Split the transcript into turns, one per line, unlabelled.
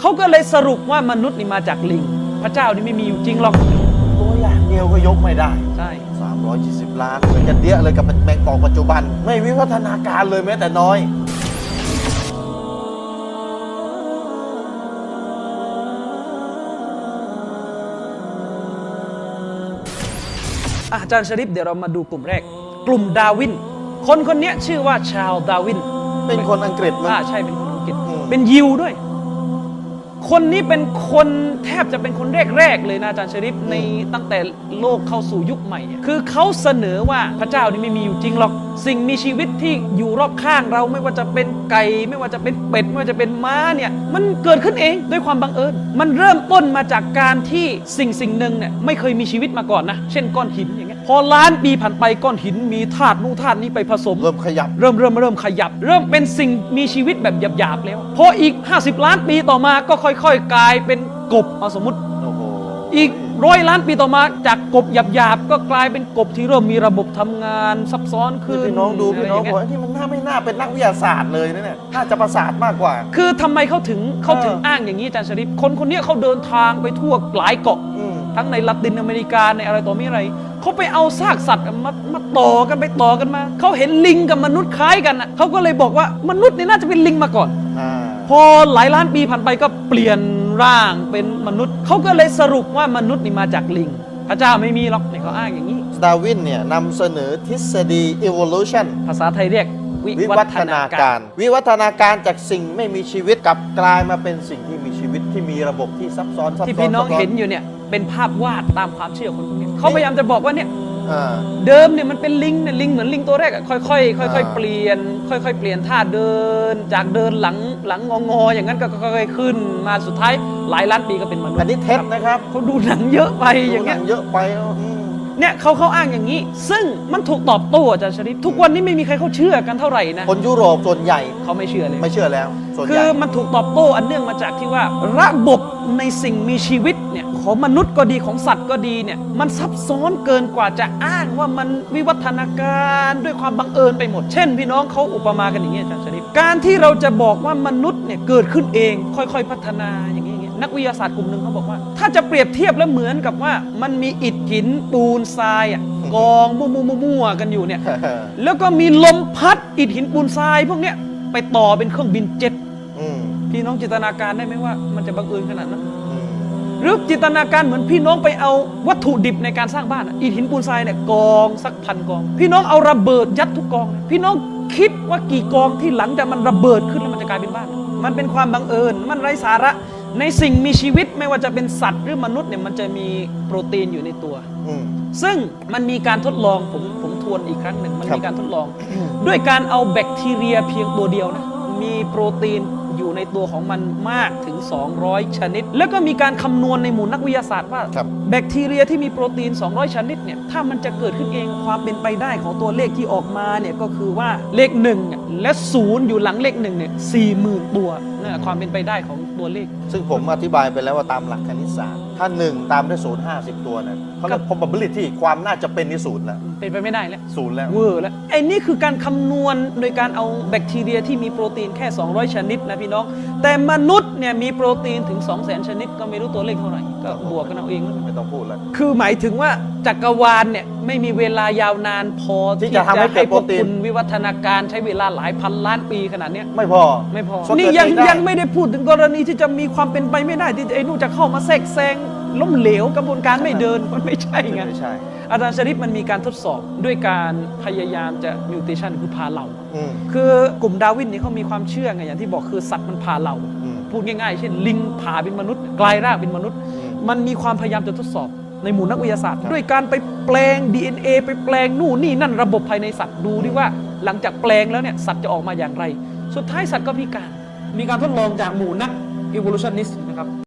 เขาก็เลยสรุปว่ามนุษย์นี่มาจากลิง พระเจ้านี่ไม่มีอยู่จริงหรอก
ตัวอย่างเดียวก็ยกไม่ได้
ใช่
320 ล้านเหมือนกันเดียเลยกับแมงป่องปัจจุบัน ไม่วิวัฒนาการเลยแม้แต่น้อย
อะอาจารย์ชริปเดี๋ยวเรามาดูกลุ่มแรก กลุ่มดาวิน คนคนนี้ชื่อว่าชาวดาวิน
เป็นคนอังกฤษมั้ง
อ่าใช่เป็นคนอังกฤษ
อืม
เป็นยิวด้วย คนนี้เป็นคนแทบจะเป็นคนแรกๆเลยนะอาจารย์ชริปในตั้งแต่โลกเข้าสู่ยุคใหม่เนี่ยคือเขาเสนอว่าพระเจ้านี่ไม่มีอยู่จริงหรอก สิ่งมีชีวิตที่อยู่รอบข้างเราไม่ว่าจะเป็นไก่ ไม่ว่าจะเป็นเป็ด ไม่ว่าจะเป็นม้าเนี่ยมันเกิดขึ้นเองด้วยความบังเอิญ มันเริ่มต้นมาจากการที่สิ่งสิ่งหนึ่งเนี่ยไม่เคยมีชีวิตมาก่อนนะ เช่นก้อนหินอย่างเงี้ย พอล้านปีผ่านไปก้อนหินมีธาตุนู่นธาตุนี้ไปผสม
เริ่มขยับ
เริ่มเริ่มเริ่มขยับ เริ่มเป็นสิ่งมีชีวิตแบบหยาบๆแล้ว พออีก 50 ล้านปีต่อมาก็ค่อยๆ กลายเป็นกบเอาสมมติ
โอ้โห
อีกร้อยล้านปีต่อมาจากกบหยาบๆก็กลายเป็นกบที่เริ่มมีระบบทำงานซับซ้อน
คือ
ขึ้น
พี่น้องดูพี่น้องะ
ไร
บอก
ย่าเย
ไอ้นี่มันน่าไม่น่าเป็นนักวิทยาศาสตร์เลยนะเนี่ยน่าจะประสาทมากกว่า
คือทำไมเขาถึงเขาถึง
เอออ้
อ้างอย่างนี้อาจารย์ชริปคนคนเนี้ยเขาเดินทางไปทั่วหลายเกาะ
อืม
ทั้งในละตินอเมริกาในอะไรต่อมีอะไร เขาไปเอาซากสัตว์มามาต่อกันไปต่อกันมา เขาเห็นลิงกับมนุษย์คล้ายกันน่ะเขาก็เลยบอกว่ามนุษย์นี่น่าจะเป็นลิงมาก่อน
อ่า
พอหลายล้านปีผ่านไปก็เปลี่ยนร่างเป็นมนุษย์ เขาก็เลยสรุปว่ามนุษย์นี่มาจากลิง พระเจ้าไม่มีหรอกเนี่ยเขาอ้างอย่างนี้
ดาวินเนี่ยนำเสนอทฤษฎี evolution
ภาษาไทยเรียก วิ
วิ
วั
วั
ฒ
ฒ
นา
นา
การ
การ วิวัฒนาการจากสิ่งไม่มีชีวิตกลับกลายมาเป็นสิ่งที่มีชีวิตที่มีระบบที่ซับซ้อนซับซ้อน
ที่พี่น้อง
ซับซ้
เห็นอยู่เนี่ยเป็นภาพวาดตามความเชื่อคนพวกนี้เขาพยายามจะบอกว่าเนี่ย
อ่า
เดิมเนี่ยมันเป็นลิงเนี่ยลิงเหมือนลิงตัวแรกอะค่อยๆค่อยๆ
อ่า
เปลี่ยน ค่อย ๆ เปลี่ยนท่าเดิน จากเดินหลังหลังงอๆอย่างนั้นก็ค่อยๆขึ้นมาสุดท้ายหลายล้านปีก็เป็นมนุษย์
อันนี้เท็จนะครับ
เขาดูหนังเยอะไปอย่างเงี้ย
ดูหนัเยอะไปอืม
เนี่ยเขาเขาอ้างอย่างนี้ ซึ่งมันถูกตอบโต้อาจารย์ชริปทุกวันนี้ไม่มีใครเขาเชื่อกันเท่าไหร่นะ
คนยุโรปส่วนใหญ่
เขาไม่เชื่อเลย
ไม่เชื่อแล้วส่วนให
คื
ญ่
อมันถูกตอบโต้อันเนื่องมาจากที่ว่า ระบบในสิ่งมีชีวิตเนี่ยของมนุษย์ก็ดีของสัตว์ก็ดีเนี่ยมันซับซ้อนเกินกว่าจะอ้างว่ามันวิวัฒนาการด้วยความบังเอิญไปหมด เช่น พี่น้องเขาอุปมากันอย่างนี้อาจารย์ชริปการที่เราจะบอกว่ามนุษย์เนี่ยเกิดขึ้นเองค่อยๆพัฒนาอย่าง นี้อย่างนี้นักวิทยาศาสตร์กลุ่มหนึ่งเขาบอกว่า ถ้าจะเปรียบเทียบแล้วเหมือนกับว่า มันมีอิฐหินปูนทรายอะกองมั่วๆๆๆกันอยู่เนี่ย แล้วก็มีลมพัดอิฐหินปูนทรายพวกเนี้ยไปต่อเป็นเครื่องบินเจ็ต
อืม
พี่น้องจินตนาการได้ไหมว่า มันจะบังเอิญขนาดนั้น
อืม
หรือจินตนาการเหมือนพี่น้องไปเอาวัตถุดิบในการสร้างบ้านอะอิฐหินปูนทรายเนี่ยกองสักพันกอง พี่น้องเอาระเบิดยัดทุกกองพี่น้องคิดว่ากี่กองที่หลังจากมันระเบิดขึ้นแล้วมันจะกลายเป็นบ้าน มันเป็นความบังเอิญ มันไร้สาระ ในสิ่งมีชีวิตไม่ว่าจะเป็นสัตว์หรือมนุษย์เนี่ยมันจะมีโปรตีนอยู่ในตัว
อืม
ซึ่งมันมีการทดลองผมผมทวนอีกครั้งหนึ่งมัน
ครับ
มีการทดลอง ด้วยการเอาแบคทีเรียเพียงตัวเดียวนะมีโปรตีน อยู่ในตัวของมันมากถึง 200 ชนิด แล้วก็มีการคำนวณในหมู่นักวิทยาศาสตร์ว่า
ครับ
แบคทีเรียที่มีโปรตีน 200 ชนิดเนี่ยถ้ามันจะเกิดขึ้นเองความเป็นไปได้ของตัวเลขที่ออกมาเนี่ยก็คือว่าเลขหนึ่งเนี่ยและศูนย์อยู่หลังเลขหนึ่งเนี่ยสี่หมื่นตัวนั่นแหละความเป็นไปได้ของตัวเลข
ซึ่งผมอธิบายไปแล้วว่าตามหลักคณิตศาสตร์ถ้าหนึ่งตามด้วยศูนย์ห้าสิบตัวเนี่ยเขาเรียก probability ความน่าจะเป็นนี่ศูนย์แล้ว
เป็นไปไม่ได้แล้ว
ศูนย์แล้ว
เวอร์แล้วไอ้นี่คือการคำนวณโดยการเอาแบคทีเรียที่มีโปรตีนแค่ 200 ชนิดนะพี่น้อง แต่มนุษย์เนี่ยมีโปรตีนถึง 200,000 ชนิด ก็ไม่รู้ตัวเลขเท่าไหร่ก็บวกกันเอาเองแล้ว
ไม่ต้องพูดแล้ว
คือหมายถึงว่า จักรวาลเนี่ยไม่มีเวลายาวนานพอ
ที่จะทำให้เกิด
พวก
โปรตีน
คุณวิวัฒนาการใช้เวลาหลายพันล้านปีขนาดเนี้ย
ไม่พอ
ไม่พอ
ส่วน
นี่
เกิด
ยัง
เองได้
ยังไม่ได้พูดถึงกรณีที่จะมีความเป็นไปไม่ได้ที่ไอ้นู่นจะเข้ามาแทรกแซงล้มเหลวกระบวนการไม่เดินมันไม่ใช่ไง
ไม่ใช่
อาจารย์ชริปมันมีการทดสอบด้วยการพยายามจะมิวเทชันคือพาเหล่า
อืม
คือกลุ่มดาร์วินนี่เขามีความเชื่อไงอย่างที่บอกคือสัตว์มันพาเหล่า
อืม
พูดง่ายๆ เช่น ลิงผ่าเป็นมนุษย์ กลายร่างเป็นมนุษย์
อืม
มันมีความพยายามจะทดสอบ ในหมู่นักวิทยาศาสตร์
ครับ
ด้วยการไปแปลง DNA ไปแปลงนู่นนี่นั่นระบบภายในสัตว์ดูดิว่า หลังจากแปลงแล้วเนี่ยสัตว์จะออกมาอย่างไร สุดท้ายสัตว์ก็พิการ มีการทดลองจากหมู่นัก evolutionist นะครับ